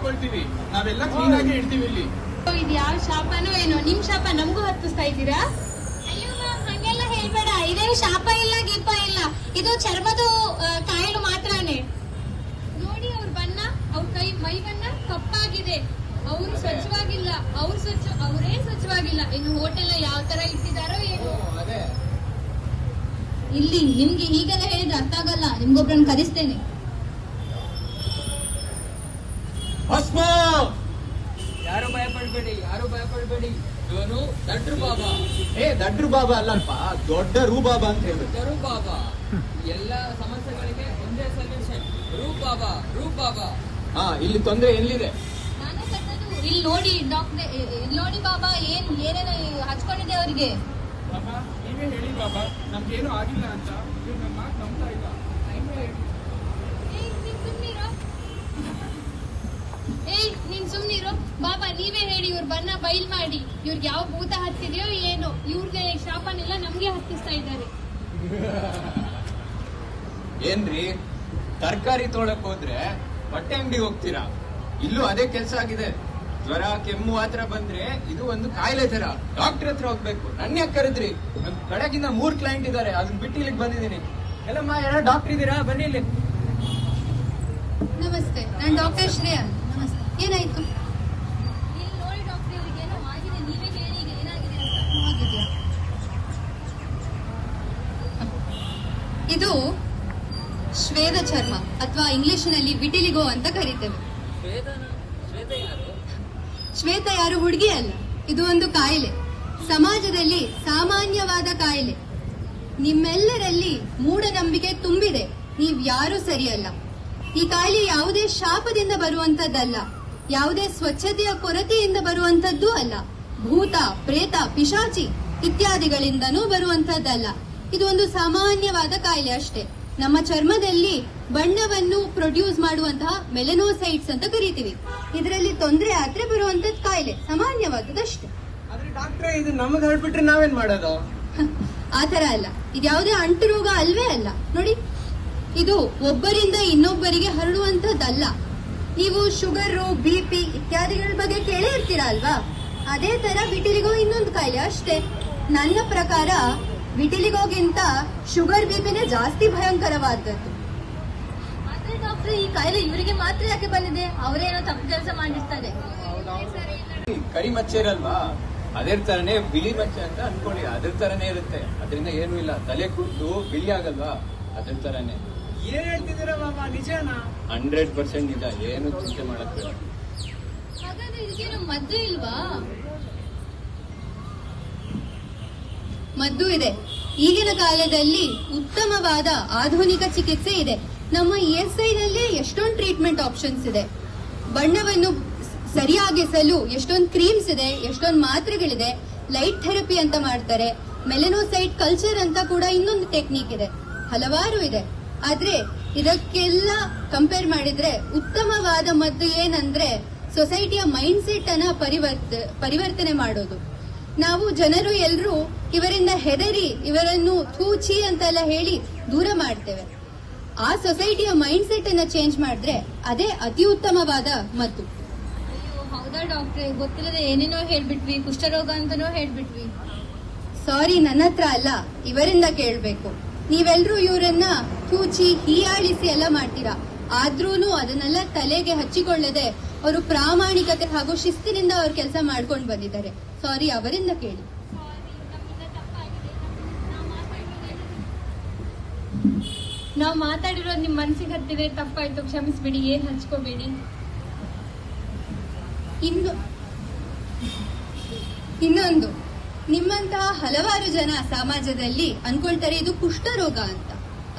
ಇಟ್ಕೊಳ್ತೀವಿ ನಾವೆಲ್ಲ ಕ್ಲೀನ್ ಆಗಿ ಇಡ್ತೀವಿ ಇಲ್ಲಿ. ಇದು ಯಾವ ಶಾಪನೋ ಏನೋ? ನಿಮ್ ಶಾಪ ನಮಗೂ ಹತ್ತಿಸ್ತಾ ಇದ್ದೀರಾ? ಅಯ್ಯೋ ಹಂಗೆಲ್ಲ ಹೇಳ್ಬೇಡ. ಇದೇನು ಶಾಪ ಇಲ್ಲ ಗೀಪ ಇಲ್ಲ. ಇದು ಚರ್ಮದ ಕಾಯಲು ಮಾತ್ರನೇ. ನೋಡಿ ಅವ್ರ ಬಣ್ಣ ಅವ್ರ ಕೈ ಮೈ ಬಣ್ಣ ಕಪ್ಪಾಗಿದೆ. ಅವ್ರು ಸ್ವಚ್ಛವಾಗಿಲ್ಲ. ಅವ್ರು ಸ್ವಚ್ಛ ಅವರೇ ಸ್ವಚ್ಛವಾಗಿಲ್ಲ. ಇನ್ನು ಹೋಟೆಲ್ ಯಾವ ತರ ಇಟ್ಟಿದಾರೋ ಏನು. ಇಲ್ಲಿ ನಿಮ್ಗೆ ಹೀಗೆಲ್ಲ ಹೇಳಿದ್ರೆ ಅರ್ಥ ಆಗಲ್ಲ. ನಿಮ್ಗೊಬ್ರನ್ನ ಕರೆಸ್ತೇನೆ. ಭಸ್ಮ! ಯಾರು ಭಯ ಪಡ್ಬೇಡಿ ಯಾರು ಭಯ ಪಡ್ಬೇಡಿ ಇವನು ದಡ್ರು ಬಾಬಾ ಏ ದಡ್ರು ಬಾಬಾ ಅಲ್ಲಪ್ಪ ದೊಡ್ಡ ರೂಬಾಬಾ ಅಂತ ಹೇಳಿದ್ರು ದರು ಬಾಬಾ ಎಲ್ಲ ಸಮಸ್ಯೆಗಳಿಗೆ ಒಂದೇ ಸೊಲ್ಯೂಷನ್ ರೂಬಾಬಾ ಬಾಬಾ ರೂಪ್ ಬಾಬಾ ಹಾ ಇಲ್ಲಿ ತೊಂದ್ರೆ ಎಲ್ಲಿದೆ? ಇಲ್ಲಿ ನೋಡಿ ಡಾಕ್ಟರ್ ಇಲ್ಲಿ ನೋಡಿ ಬಾಬಾ ಏನ್ ಏನೇನು ಹಚ್ಕೊಂಡಿದೆ ಅವರಿಗೆ? ಬಾಬಾ ನೀವೇ ಹೇಳಿ ಬಾಬಾ ನಮ್ಗೇನು ಆಗಿಲ್ಲ ಅಂತ. ಇವ್ರು ನಮ್ಮ ಮಾತು ನಂಬ್ತಾ ಇಲ್ಲ ನೀವೇ ಹೇಳಿ ಏಯ್ ನೀನ್ ಸುಮ್ನಿರೋ ಏಯ್ ನೀನ್ ಸುಮ್ನಿರೋ. ಬಾಬಾ ನೀವೇ ಹೇಳಿ ಇವ್ರ ಬನ್ನ ಬೈಲ್ ಮಾಡಿ. ಇವ್ರಿಗೆ ಯಾವ ಭೂತ ಹತ್ತಿದೆಯೋ ಏನೋ. ಇವ್ರಿಗೆ ಶಾಪನೆಲ್ಲ ನಮ್ಗೆ ಹತ್ತಿಸ್ತಾ ಇದ್ದಾರೆ. ಏನ್ರಿ? ತರಕಾರಿ ತೊಳಕ್ ಹೋದ್ರೆ ಬಟ್ಟೆ ಅಂಗಡಿ ಹೋಗ್ತೀರಾ? ಇಲ್ಲೂ ಅದೇ ಕೆಲಸ ಆಗಿದೆ. ಜ್ವರ ಕೆಮ್ಮು ಆತರ ಬಂದ್ರೆ ಇದು ಒಂದು ಕಾಯಿಲೆ ತರ ಡಾಕ್ಟರ್ ಹತ್ರ ಹೋಗ್ಬೇಕು. ನನ್ನ ಯಾಕೆ ಕರೆದ್ರಿ? ನಮ್ ಕಡೆಗಿಂದ ಮೂರ್ ಕ್ಲೈಂಟ್ ಇದಾರೆ. ಅದನ್ನ ಬಿಟ್ಟು ಇಲ್ಲಿಗೆ ಬಂದಿದ್ದೀನಿ. ಎಲ್ಲಮ್ಮ ಯಾರೋ ಡಾಕ್ಟರ್ ಇದ್ದೀರಾ ಬನ್ನಿ ಇಲ್ಲಿ. ನಮಸ್ತೆ. ನಾನು ಡಾಕ್ಟರ್ ಶ್ರೇಯಾ. ಏನಾಯ್ತು? ಇಲ್ಲಿ ನೋಡಿ ಡಾಕ್ಟರ್ ಇವ್ರಿಗೆ ಏನೋ ಆಗಿದೆ ನೀವೇ ಹೇಳಿ ಏನಾಗಿದೆ ಅಂತ. ಆಗಿದ್ಯಾ ಇದು ಶ್ವೇದ ಚರ್ಮ ಅಥವಾ ಇಂಗ್ಲಿಷಿನಲ್ಲಿ ವಿಟಿಲಿಗೋ ಅಂತ ಕರೀತೇವೆ. ಶ್ವೇತನ ಶ್ವೇತ ಯಾರು? ಶ್ವೇತ ಯಾರು? ಹುಡುಗಿ ಅಲ್ಲ. ಇದು ಒಂದು ಕಾಯಿಲೆ. ಸಮಾಜದಲ್ಲಿ ಸಾಮಾನ್ಯವಾದ ಕಾಯಿಲೆ. ನಿಮ್ಮೆಲ್ಲರಲ್ಲಿ ಮೂಢನಂಬಿಕೆ ತುಂಬಿದೆ. ನೀವ್ ಯಾರು ಸರಿಯಲ್ಲ. ಈ ಕಾಯಿಲೆ ಯಾವುದೇ ಶಾಪದಿಂದ ಬರುವಂತದ್ದಲ್ಲ ಯಾವುದೇ ಸ್ವಚ್ಛತೆಯ ಕೊರತೆಯಿಂದ ಬರುವಂತದ್ದು ಅಲ್ಲ. ಭೂತ ಪ್ರೇತ ಪಿಶಾಚಿ ಇತ್ಯಾದಿಗಳಿಂದನೂ ಬರುವಂತದ್ದಲ್ಲ ಇದು ಒಂದು ಸಾಮಾನ್ಯವಾದ ಕಾಯಿಲೆ ಅಷ್ಟೇ. ನಮ್ಮ ಚರ್ಮದಲ್ಲಿ ಬಣ್ಣವನ್ನು ಪ್ರೊಡ್ಯೂಸ್ ಮಾಡುವಂತಹ ಮೆಲನೋಸೈಟ್ಸ್ ಅಂತ ಕರಿತೀವಿ. ಇದರಲ್ಲಿ ತೊಂದರೆ ಆದ್ರೆ ಬರುವಂತದ್ ಕಾಯಿಲೆ ಸಾಮಾನ್ಯವಾದದಷ್ಟೇ. ಡಾಕ್ಟ್ರೆ ಇದು ನಮಗೆ ಹೇಳ್ಬಿಟ್ರೆ ನಾವೇನ್ ಮಾಡೋದು? ಆತರ ಅಲ್ಲ. ಇದು ಯಾವುದೇ ಅಂಟು ರೋಗ ಅಲ್ವೇ ಅಲ್ಲ. ನೋಡಿ ಇದು ಒಬ್ಬರಿಂದ ಇನ್ನೊಬ್ಬರಿಗೆ ಹರಡುವಂತದ್ದಲ್ಲ ನೀವು ಶುಗರ್ ಬಿ ಪಿ ಇತ್ಯಾದಿಗಳ ಬಗ್ಗೆ ಕೇಳೇ ಇರ್ತೀರಾ ಅಲ್ವಾ? ಅದೇ ತರ ವಿಟಿಲಿಗೋ ಇನ್ನೊಂದು ಕಾಯಿಲೆ ಅಷ್ಟೇ. ನನ್ನ ಪ್ರಕಾರ ವಿಟಿಲಿಗೋಗಿಂತ ಶುಗರ್ ಬಿ ಪಿನೇ ಜಾಸ್ತಿ ಭಯಂಕರವಾದದ್ದು. ಆದ್ರೆ ಡಾಕ್ಟರ್ ಈ ಕಾಯಿಲೆ ಇವರಿಗೆ ಮಾತ್ರ ಯಾಕೆ ಬಂದಿದೆ? ಅವರೇನೋ ತಪ್ಪು ಕೆಲಸ ಮಾಡಿರ್ತಾರೆ. ಕರಿ ಮಚ್ಚೆ ಇರಲ್ವಾ? ಅದೇ ತರನೇ ಬಿಳಿ ಮಚ್ಚೆ ಅಂತ ಅನ್ಕೊಳ್ಳಿ. ಅದ್ರ ತರನೇ ಇರುತ್ತೆ. ಅದರಿಂದ ಏನು ಇಲ್ಲ. ತಲೆ ಕೂದಲು ಬಿಳಿ ಆಗಲ್ವಾ ಅದ್ರ ತರನೇ. ಏನ್ ಹೇಳ್ತಿದ್ದೀರಾ ಮಾಮ? ನಿಜನಾ? ಹಂಡ್ರೆಡ್ ಪರ್ಸೆಂಟ್ ನಿಜ. ಏನು ಚಿಂತೆ ಮಾಡಕ್ ಬೇಡ. ಹಾಗಾದ್ರೆ ಇದಕ್ಕೇನು ಮದ್ದು ಇಲ್ವಾ? ಮದ್ದು ಇದೆ. ಈಗಿನ ಕಾಲದಲ್ಲಿ ಉತ್ತಮವಾದ ಆಧುನಿಕ ಚಿಕಿತ್ಸೆ ಇದೆ. ನಮ್ಮ ಇ ಎಸ್ ಐನಲ್ಲಿ ಎಷ್ಟೊಂದು ಟ್ರೀಟ್ಮೆಂಟ್ ಆಪ್ಷನ್ಸ್ ಇದೆ. ಬಣ್ಣವನ್ನು ಸರಿಯಾಗಿಸಲು ಎಷ್ಟೊಂದು ಕ್ರೀಮ್ಸ್ ಇದೆ ಎಷ್ಟೊಂದು ಮಾತ್ರೆಗಳಿದೆ. ಲೈಟ್ ಥೆರಪಿ ಅಂತ ಮಾಡ್ತಾರೆ. ಮೆಲೆನೋಸೈಟ್ ಕಲ್ಚರ್ ಅಂತ ಕೂಡ ಇನ್ನೊಂದು ಟೆಕ್ನಿಕ್ ಇದೆ. ಹಲವಾರು ಇದೆ. ಆದ್ರೆ ಇದಕ್ಕೆಲ್ಲ ಕಂಪೇರ್ ಮಾಡಿದ್ರೆ ಉತ್ತಮವಾದ ಮದ್ದು ಏನಂದ್ರೆ ಸೊಸೈಟಿಯ ಮೈಂಡ್ ಸೆಟ್ ಅನ್ನ ಪರಿವರ್ತ ಪರಿವರ್ತನೆ ಮಾಡೋದು. ನಾವು ಜನರು ಎಲ್ಲರೂ ಇವರಿಂದ ಹೆದರಿ ಇವರನ್ನು ಥೂಚಿ ಅಂತೆಲ್ಲ ಹೇಳಿ ದೂರ ಮಾಡ್ತೇವೆ. ಆ ಸೊಸೈಟಿಯ ಮೈಂಡ್ ಸೆಟ್ ಅನ್ನ ಚೇಂಜ್ ಮಾಡಿದ್ರೆ ಅದೇ ಅತಿ ಉತ್ತಮವಾದ ಮದ್ದು. ಹೌದಾ ಡಾಕ್ಟ್ರೆ ಗೊತ್ತಿಲ್ಲದೆ ಏನೇನೋ ಹೇಳ್ಬಿಟ್ವಿ ಕುಷ್ಠರೋಗ ಅಂತನೋ ಹೇಳ್ಬಿಟ್ವಿ. ಸಾರಿ ನನ್ನ ಹತ್ರ ಅಲ್ಲ ಇವರಿಂದ ಕೇಳ್ಬೇಕು. ನೀವೆಲ್ರೂ ಇವರನ್ನ ಕೂಚಿ ಹೀಯಾಳಿಸಿ ಎಲ್ಲ ಮಾಡ್ತೀರಾ? ಆದ್ರೂನು ಅದನ್ನೆಲ್ಲ ತಲೆಗೆ ಹಚ್ಚಿಕೊಳ್ಳದೆ ಅವರು ಪ್ರಾಮಾಣಿಕತೆ ಹಾಗೂ ಶಿಸ್ತಿನಿಂದ ಅವ್ರ ಕೆಲಸ ಮಾಡ್ಕೊಂಡು ಬಂದಿದ್ದಾರೆ. ಸಾರಿ ಅವರಿಂದ ಕೇಳಿ. ನಾವು ಮಾತಾಡಿರೋದು ನಿಮ್ ಮನ್ಸಿಗೆ ಹತ್ತಿದ್ರೆ ತಪ್ಪಾಯ್ತು. ಕ್ಷಮಿಸ್ಬಿಡಿ ಏನ್ ಹಂಚ್ಕೋಬೇಡಿ? ಇನ್ನು ಇನ್ನೊಂದು. ನಿಮ್ಮಂತಹ ಹಲವಾರು ಜನ ಸಮಾಜದಲ್ಲಿ ಅನ್ಕೊಳ್ತಾರೆ ಇದು ಕುಷ್ಠರೋಗ ಅಂತ.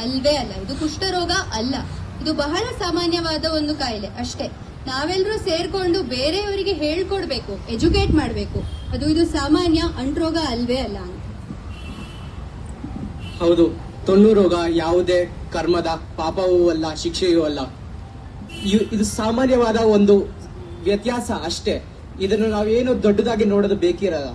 ಅಲ್ವೇ ಅಲ್ಲ, ಇದು ಕುಷ್ಠರೋಗ ಅಲ್ಲ. ಇದು ಬಹಳ ಸಾಮಾನ್ಯವಾದ ಒಂದು ಕಾಯಿಲೆ ಅಷ್ಟೇ. ನಾವೆಲ್ಲರೂ ಸೇರ್ಕೊಂಡು ಬೇರೆಯವರಿಗೆ ಹೇಳ್ಕೊಡ್ಬೇಕು, ಎಜುಕೇಟ್ ಮಾಡಬೇಕು. ಅದು ಇದು ಸಾಮಾನ್ಯ ಅಂಟ್ರೋಗ ಅಲ್ವೇ ಅಲ್ಲ ಅಂತ. ಹೌದು, ತೊಣ್ಣು ರೋಗ ಯಾವುದೇ ಕರ್ಮದ ಪಾಪವೂ ಅಲ್ಲ, ಶಿಕ್ಷೆಯೂ ಅಲ್ಲ. ಇದು ಸಾಮಾನ್ಯವಾದ ಒಂದು ವ್ಯತ್ಯಾಸ ಅಷ್ಟೇ. ಇದನ್ನು ನಾವೇನು ದೊಡ್ಡದಾಗಿ ನೋಡೋದು ಬೇಕಿರಲ್ಲ.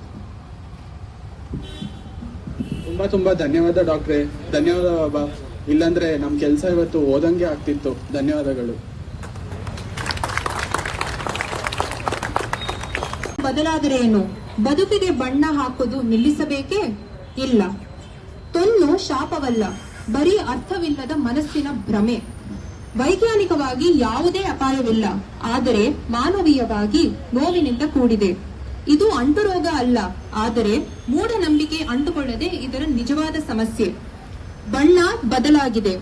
ತುಂಬಾ ತುಂಬಾ ಧನ್ಯವಾದ ಡಾಕ್ಟ್ರೆ. ಧನ್ಯವಾದ ಬಾಬಾ. ಇಲ್ಲಾಂದ್ರೆ ನಮ್ ಕೆಲ್ಸ ಇವತ್ತು ಓದಂಗೆ ಆಗ್ತಿತ್ತು. ಧನ್ಯವಾದಗಳು. ಬದಲಾದರೆ ಏನು? ಬದುಕಿಗೆ ಬಣ್ಣ ಹಾಕೋದು ನಿಲ್ಲಿಸಬೇಕೇ? ಇಲ್ಲ. ತೊನ್ನು ಶಾಪವಲ್ಲ. ಬರೀ ಅರ್ಥವಿಲ್ಲದ ಮನಸ್ಸಿನ ಭ್ರಮೆ. ವೈಜ್ಞಾನಿಕವಾಗಿ ಯಾವುದೇ ಅಪಾಯವಿಲ್ಲ. ಆದರೆ ಮಾನವೀಯವಾಗಿ ನೋವಿನಿಂದ ಕೂಡಿದೆ. ಇದು ಅಂಟುರೋಗ ಅಲ್ಲ, ಆದರೆ ಮೂಢನಂಬಿಕೆ ಅಂಟುಕೊಳ್ಳದೆ ಇದರ ನಿಜವಾದ ಸಮಸ್ಯೆ. ಬಣ್ಣ ಬದಲಾಗಿದೆ.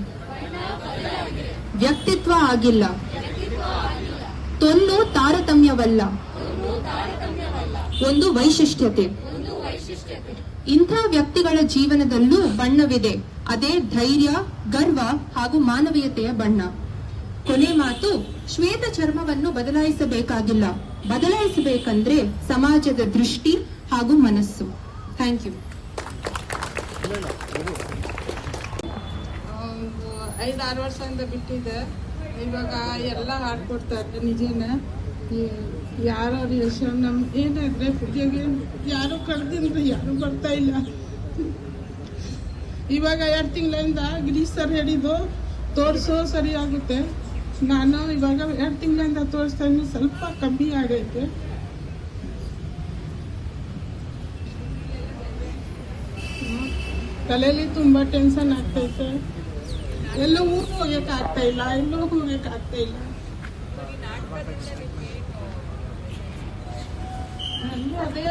ವ್ಯಕ್ತಿತ್ವ ಆಗಿಲ್ಲ. ತೊನ್ನು ತಾರತಮ್ಯವಲ್ಲ. ಒಂದು ವೈಶಿಷ್ಟ್ಯತೆ. ಇಂಥ ವ್ಯಕ್ತಿಗಳ ಜೀವನದಲ್ಲೂ ಬಣ್ಣವಿದೆ. ಅದೇ ಧೈರ್ಯ, ಗರ್ವ ಹಾಗೂ ಮಾನವೀಯತೆಯ ಬಣ್ಣ. ಕೊನೆ ಮಾತು, ಶ್ವೇತ ಚರ್ಮವನ್ನು ಬದಲಾಯಿಸಬೇಕಾಗಿಲ್ಲ. ಬದಲಾಯಿಸಬೇಕಂದ್ರೆ ಸಮಾಜದ ದೃಷ್ಟಿ ಹಾಗೂ ಮನಸ್ಸು. ಥ್ಯಾಂಕ್ ಯು ಒಂದು ಐದಾರು ವರ್ಷದಿಂದ ಬಿಟ್ಟಿದೆ. ಇವಾಗ ಎಲ್ಲ ಹಾಡ್ಕೊಡ್ತಾರೆ ನಿಜನ. ಯಾರು ರಿಲೇಷನ್ ನಮ್ ಏನಾದ್ರೆ ಪೂಜೆಗೆ ಯಾರು ಕರೆದಿಂದ್ರೆ ಯಾರು ಬರ್ತಾ ಇಲ್ಲ. ಇವಾಗ ಎರಡು ತಿಂಗಳಿಂದ ಗಿರೀಶ್ ಸರ್ ಹೇಳಿದ್ದು, ತೋರಿಸೋ ಸರಿ ಆಗುತ್ತೆ. ನಾನು ಇವಾಗ ಎರಡು ತಿಂಗಳಿಂದ ತೋರಿಸ್ತಾ ಇದ್ದೀನಿ ಸ್ವಲ್ಪ ಕಮ್ಮಿ ಆಗೈತೆ. ತಲೆಯಲ್ಲಿ ತುಂಬ ಟೆನ್ಷನ್ ಆಗ್ತೈತೆ ಎಲ್ಲೂ ಊರು ಹೋಗಕ್ಕೆ ಆಗ್ತಾ ಇಲ್ಲ ಎಲ್ಲೂ ಹೋಗಕ್ಕೆ ಆಗ್ತಾ ಇಲ್ಲ ಅದೇ